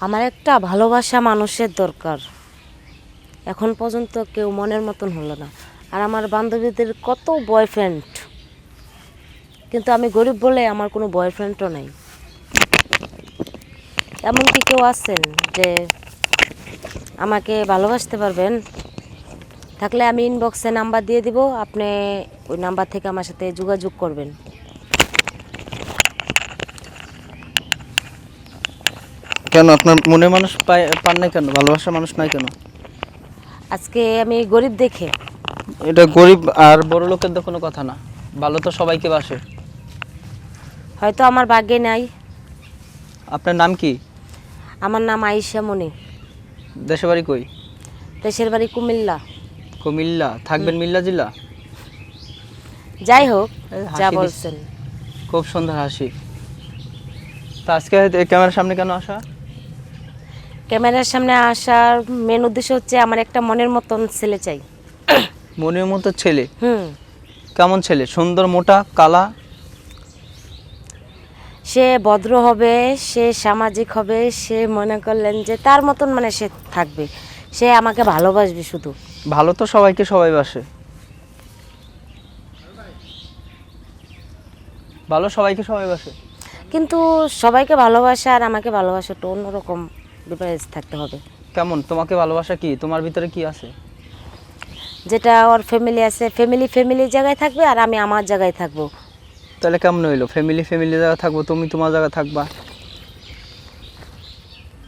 আমার একটা ভালোবাসা মানুষের দরকার। এখন পর্যন্ত কেউ মনের মতন হলো না। আর আমার বান্ধবীদের কত বয়ফ্রেন্ড কিন্তু আমি গরিব বলে আমার কোনো বয়ফ্রেন্ডও নেই। এমন কি কেউ আছেন যে আমাকে ভালোবাসতে পারবেন। থাকলে আমি ইনবক্সে নাম্বার দিয়ে দিব। আপনি ওই নাম্বার থেকে আমার সাথে যোগাযোগ করবেন। কেন? আপনার মনের মানুষ পায় পান নাই কেন? ভালোবাসার মানুষ নাই কেন? আজকে আমি গরিব দেখে। এটা গরিব আর বড় লোকের তো কোনো কথা না। ভালো তো সবাইকে বাসে। হয়তো আমার ভাগ্যে নাই। আপনার নাম কি? আমার নাম আয়েশা মনি। দেশে বাড়ি কই? দেশের বাড়ি কুমিল্লা। কুমিল্লা। থাকবেন মিল্লা জেলা? যাই হোক হাসি যা দিস- বলছেন। খুব সুন্দর হাসি। তা আজকে ক্যামেরার সামনে কেন আসা? ক্যামেরার সামনে আসার মেন উদ্দেশ্য হচ্ছে আমার একটা মনের মতন ছেলে চাই। মনের মতো ছেলে? হুম। কেমন ছেলে? সুন্দর মোটা কালা? সে ভদ্র হবে সে সামাজিক হবে সে মনে করলেন যে তার মতন মানে সে থাকবে। সে আমাকে ভালোবাসবে শুধু। ভালো তো সবাইকে সবাই বাসে। ভালো সবাইকে সবাই বাসে। কিন্তু সবাইকে ভালোবাসা আর আমাকে ভালোবাসা একটু অন্যরকম। ডিফারেন্স থাকতে হবে। কেমন? তোমাকে ভালোবাসা কি? তোমার ভিতরে কি আছে? যেটা ওর ফ্যামিলি আছে ফ্যামিলি ফ্যামিলির জায়গায় থাকবে আর আমি আমার জায়গায় থাকব। তাহলে কেমন হইল? ফ্যামিলি ফ্যামিলি জায়গায় থাকব তুমি তোমার জায়গায় থাকবা?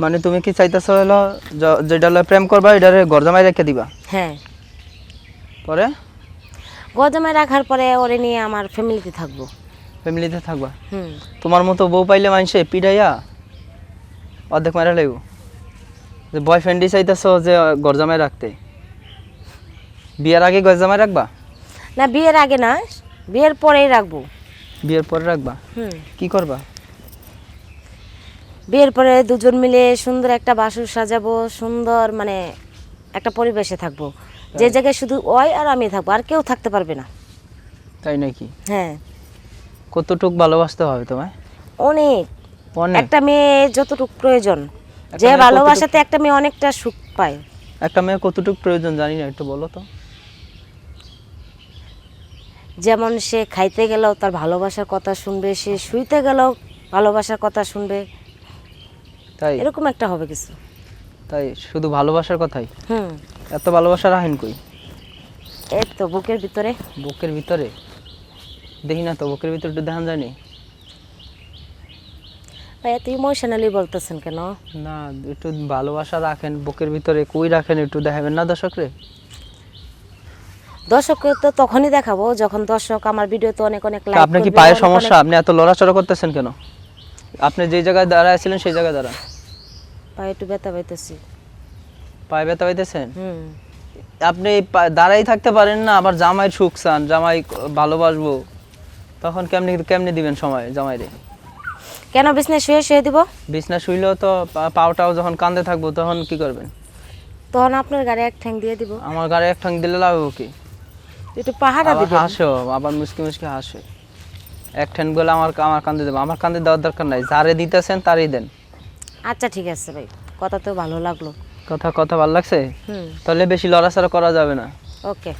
মানে তুমি কি চাইতেছো হলো যেটা হলো প্রেম করবা এটারে গরজামাই রেখে দিবা? হ্যাঁ। পরে? গজমায় রাখার পরে ওরে নিয়ে আমার ফ্যামিলিতে থাকব। ফ্যামিলিতে থাকবা? হুম। তোমার মতো বউ পাইলে মানুষে পিড়াইয়া অর্ধেক মারা লাগবো যে বয়ফ্রেন্ডই চাইতেছো যে গরজামাই রাখতে বিয়ের আগে গরজামাই রাখবা না বিয়ের আগে না বিয়ের পরেই রাখব। বিয়ের পরে রাখবা? হুম। কি করবা? বিয়ের পরে দুজন মিলে সুন্দর একটা বাসর সাজাবো সুন্দর মানে একটা পরিবেশে থাকব। যে জায়গায় শুধু ওই আর আমি থাকব আর কেউ থাকতে পারবে না। তাই নাকি? হ্যাঁ। কতটুক ভালোবাসতে হবে তোমায়? অনেক? একটা মেয়ে যতটুকু প্রয়োজন যে ভালোবাসাতে একটা মেয়ে অনেকটা সুখ পায়। একটা মেয়ে কতটুক প্রয়োজন জানি না একটু বলো তো। যেমন সে খাইতে গেলেও তার ভালোবাসার কথা শুনবে সে শুইতে গেলেও ভালোবাসার কথা শুনবে। তাই? এরকম একটা হবে কিছু। তাই? শুধু ভালোবাসার কথাই? হুম। এত ভালোবাসা রাখেন কই? এই তো বুকের ভিতরে। বুকের ভিতরে? দেখি না তো বুকের ভিতরে একটু দেখান যায়নি ভাই এত ইমোশনালি বলতেছেন কেন? না একটু ভালোবাসা রাখেন বুকের ভিতরে কই রাখেন একটু দেখাবেন না দর্শকরে? তো তখনই দেখাবো যখন দর্শক আমার ভিডিও তো অনেক অনেক লাইক আপনার কি পায়ের সমস্যা? আপনি এত লড়াচড়া করতেছেন কেন? আপনি যে জায়গায় দাঁড়ায় ছিলেন সেই জায়গায় দাঁড়ান। পায়ে একটু ব্যথা পাইতেছি। পায়ে ব্যথা পাইতেছেন? হুম। আপনি দাঁড়াই থাকতে পারেন না আবার জামাই সুখ চান জামাই ভালোবাসবো। তখন কেমনি কেমনি দিবেন সময় জামাইরে? কেন বিজনেস শুয়ে শুয়ে দিব? বিছনা শুইলেও তো পাওটাও যখন কান্দে থাকব তখন কি করবেন? তখন আপনার গাড়ি এক ঠ্যাং দিয়ে দিব। আমার গাড়ি এক ঠাং দিলে লাভ কি? একটু পাহাড়া দিবেন। হাসো আবার মুসকি মুসকি হাসে। এক ঠ্যান বলে আমার আমার কান্দে দেবো। আমার কান্দে দেওয়ার দরকার নাই। যারে দিতেছেন তারই দেন। আচ্ছা ঠিক আছে ভাই। কথা তো ভালো লাগল। কথা কথা ভালো লাগছে? তাহলে বেশি লড়াচড়া করা যাবে না। ওকে।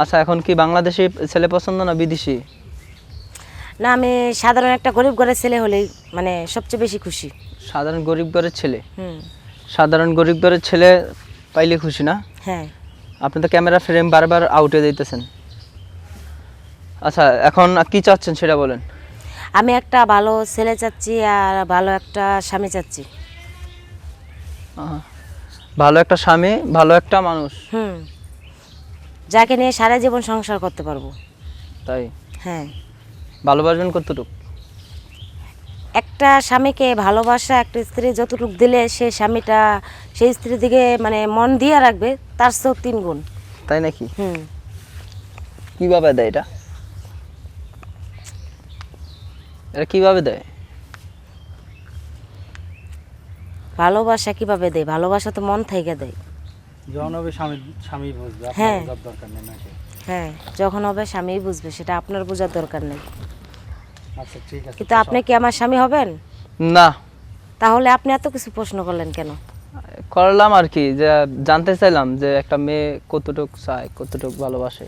আচ্ছা এখন কি বাংলাদেশি ছেলে পছন্দ না বিদেশি? না আমি সাধারণ একটা গরিব ঘরের ছেলে হলেই মানে সবচেয়ে বেশি খুশি। সাধারণ গরিব ঘরের ছেলে? হুম। সাধারণ গরিব ঘরের ছেলে পাইলে খুশি না? হ্যাঁ। আপনি তো ক্যামেরা ফ্রেম বারবার আউটে দিতেছেন। আচ্ছা এখন কি চাচ্ছেন সেটা বলেন। আমি একটা ভালো ছেলে চাচ্ছি আর ভালো একটা স্বামী চাচ্ছি। ভালো একটা স্বামী ভালো একটা মানুষ। হুম। যাকে নিয়ে সারা জীবন সংসার করতে পারব। তাই? হ্যাঁ। ভালোবাসবেন কতটুকু? একটা স্বামীকে ভালোবাসা একটা স্ত্রী যতটুকু দিলে সে স্বামীটা সেই স্ত্রীর দিকে মানে মন দিয়ে রাখবে তার চেয়েও তিন গুণ। তাই নাকি? হুম। কীভাবে দেয় এটা? এটা কীভাবে দেয়? ভালোবাসা কীভাবে দেয়? ভালোবাসা তো মন থেকে দেয়। যখন হবে স্বামী স্বামী বুঝবে হ্যাঁ। বোঝার দরকার নেই নাকি? হ্যাঁ যখন হবে স্বামী বুঝবে সেটা আপনার বোঝার দরকার নেই। আচ্ছা ঠিক আছে কিন্তু আপনি কি আমার স্বামী হবেন? না। তাহলে আপনি এত কিছু প্রশ্ন করলেন কেন? করলাম আর কি যে জানতে চাইলাম যে একটা মেয়ে কতটুক চায় কতটুক ভালোবাসে।